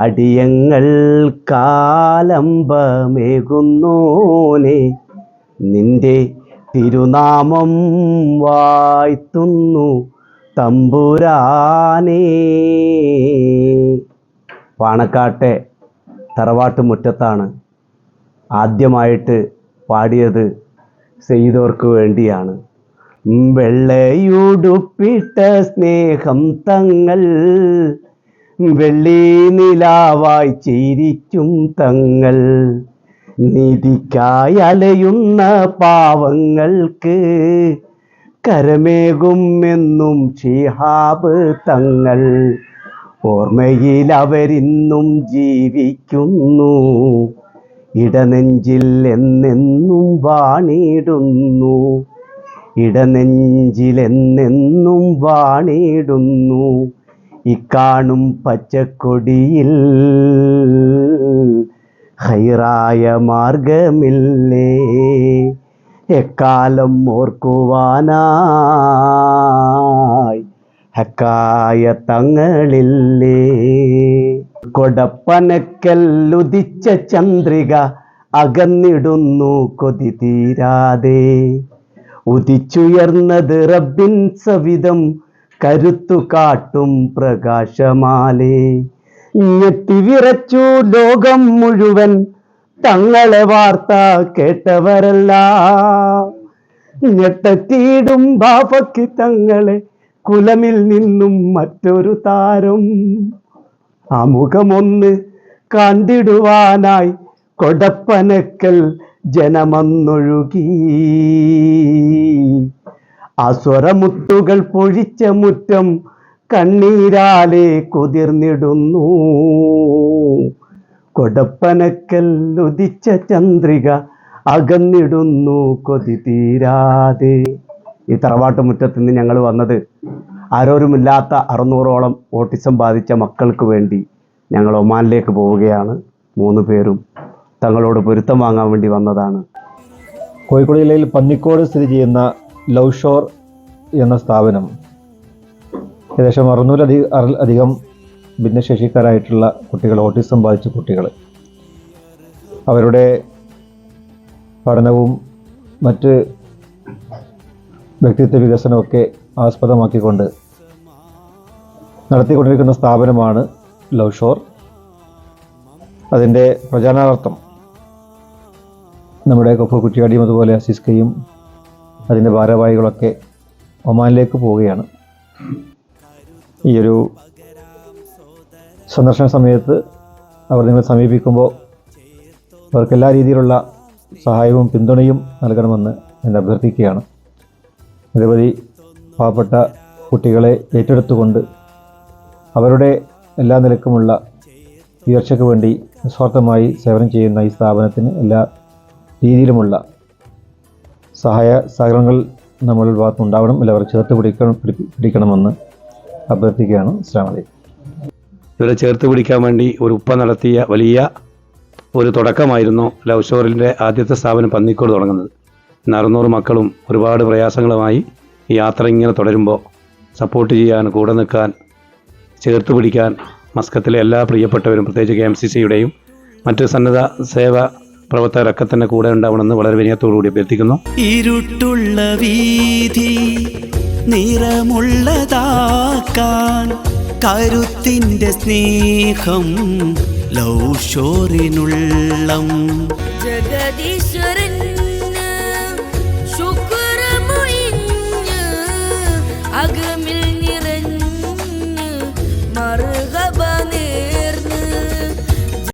അടിയങ്ങൾ കാലമ്പമേകുന്നോനെ നിന്റെ തിരുനാമം വായ്ത്തുന്നു തമ്പുരാനേ. പാണക്കാട്ടെ തറവാട്ട് മുറ്റത്താണ് ആദ്യമായിട്ട് പാടിയത് ചെയ്തവർക്ക് വേണ്ടിയാണ്. വെള്ളയുടുപ്പിട്ട സ്നേഹം തങ്ങൾ വെള്ളി നിലാവായി ചിരിക്കും തങ്ങൾ. നീതിക്കായി അലയുന്ന പാവങ്ങൾക്ക് കരമേകും എന്നും ഷിഹാബ് തങ്ങൾ. ഓർമ്മയിൽ അവരിന്നും ജീവിക്കുന്നു. ഇടനെഞ്ചിൽ എന്നെന്നും വാണിടുന്നു. ഇടനെഞ്ചിൽ എന്നെന്നും വാണിടുന്നു. ഇക്കാണും പച്ചക്കൊടിയിൽ ഹൈറായ മാർഗമില്ലേ. എക്കാലം ഓർക്കുവാനായി ഹക്കായ തങ്ങളില്ലേ. കൊടപ്പനക്കല്ലുദിച്ച ചന്ദ്രിക അകന്നിടുന്നു കൊതി തീരാതെ. ഉദിച്ചുയർന്നത് റബ്ബിൻ സവിധം കരുത്തു കാട്ടും പ്രകാശമാലേ. ഞെട്ടി വിറച്ചു ലോകം മുഴുവൻ തങ്ങളെ വാർത്ത കേട്ടവരല്ല. ഞെട്ടത്തിയിടും ബാഫക്ക് തങ്ങളെ കുലമിൽ നിന്നും മറ്റൊരു താരം. അമുഖമൊന്ന് കണ്ടിടുവാനായി കൊടപ്പനക്കൽ ജനമന്നൊഴുകി. അസ്വരമുത്തുകൾ പൊഴിച്ച മുറ്റം കണ്ണീരാലെ കുതിർന്നിടുന്നു. കൊടപ്പനക്കൽ ഉദിച്ച ചന്ദ്രിക അകന്നിടുന്നു കൊതി തീരാതെ. ഈ തറവാട്ട് മുറ്റത്ത് നിന്ന് ഞങ്ങൾ വന്നത് ആരോരുമില്ലാത്ത അറുന്നൂറോളം ഓട്ടിസം ബാധിച്ച മക്കൾക്ക് വേണ്ടി ഞങ്ങൾ ഒമാനിലേക്ക് പോവുകയാണ്. മൂന്ന് പേരും തങ്ങളോട് പൊരുത്തം വാങ്ങാൻ വേണ്ടി വന്നതാണ്. കോഴിക്കോട് ജില്ലയിൽ പന്നിക്കോട് സ്ഥിതി ചെയ്യുന്ന ലൗഷോർ ഷോർ എന്ന സ്ഥാപനം ഏകദേശം അറുന്നൂറധികം അധികം ഭിന്നശേഷിക്കാരായിട്ടുള്ള കുട്ടികൾ ഓട്ടിസം ബാധിച്ച കുട്ടികൾ. അവരുടെ പഠനവും മറ്റ് വ്യക്തിത്വ വികസനമൊക്കെ ആസ്പദമാക്കിക്കൊണ്ട് നടത്തിക്കൊണ്ടിരിക്കുന്ന സ്ഥാപനമാണ് ലവ് ഷോർ അതിന്റെ പ്രചാരണാർത്ഥം നമ്മുടെ കൊപ്പ കുറ്റിയാടിയും അതുപോലെ അസിസ്കയും അതിന്റെ ഭാരവാഹികളൊക്കെ ഒമാനിലേക്ക് പോവുകയാണ്. ഈ ഒരു സന്ദർശന സമയത്ത് അവർ നിങ്ങളെ സമീപിക്കുമ്പോൾ അവർക്ക് എല്ലാ രീതിയിലുള്ള സഹായവും പിന്തുണയും നൽകണമെന്ന് ഞാൻ അഭ്യർത്ഥിക്കുകയാണ്. നിരവധി പാവപ്പെട്ട കുട്ടികളെ ഏറ്റെടുത്തുകൊണ്ട് അവരുടെ എല്ലാ നിലക്കുമുള്ള ഉയർച്ചയ്ക്ക് വേണ്ടി നിസ്വാർത്ഥമായി സേവനം ചെയ്യുന്ന ഈ സ്ഥാപനത്തിന് എല്ലാ രീതിയിലുമുള്ള സഹായ സഹകരണങ്ങൾ നമ്മളുടെ ഭാഗത്തുനിന്നുണ്ടാവണം എല്ലാവരും ചേർത്ത് പിടിക്കണം പിടി- പിടിക്കണമെന്ന് അഭ്യർത്ഥിക്കുകയാണ്. വലൈക്കും ഇവരെ ചേർത്ത് പിടിക്കാൻ വേണ്ടി ഒരു ഉപ്പ നടത്തിയ വലിയ ഒരു തുടക്കമായിരുന്നു ലവ് ഷോറിന്റെ ആദ്യത്തെ സ്ഥാപനം പന്നിക്കോട് തുടങ്ങുന്നത്. ഇന്ന് അറുന്നൂറ് മക്കളും ഒരുപാട് പ്രയാസങ്ങളുമായി ഈ യാത്ര ഇങ്ങനെ തുടരുമ്പോൾ സപ്പോർട്ട് ചെയ്യാൻ കൂടെ നിൽക്കാൻ ചേർത്ത് പിടിക്കാൻ മസ്കത്തിലെ എല്ലാ പ്രിയപ്പെട്ടവരും പ്രത്യേകിച്ച് കെ എം സി സിയുടെയും മറ്റ് സന്നദ്ധ സേവ പ്രവർത്തകരൊക്കെ തന്നെ കൂടെ ഉണ്ടാവണമെന്ന് വളരെ വിനയത്തോടുകൂടി അഭ്യർത്ഥിക്കുന്നു. ഇരുട്ടുള്ള വീതി നിറമുള്ളതാക്കാൻ കരുത്തിന്റെ സ്നേഹം ലൗഷോറിനുള്ള. ജഗദീശ്വരൻ ശുക്രമൊഴിഞ്ഞ്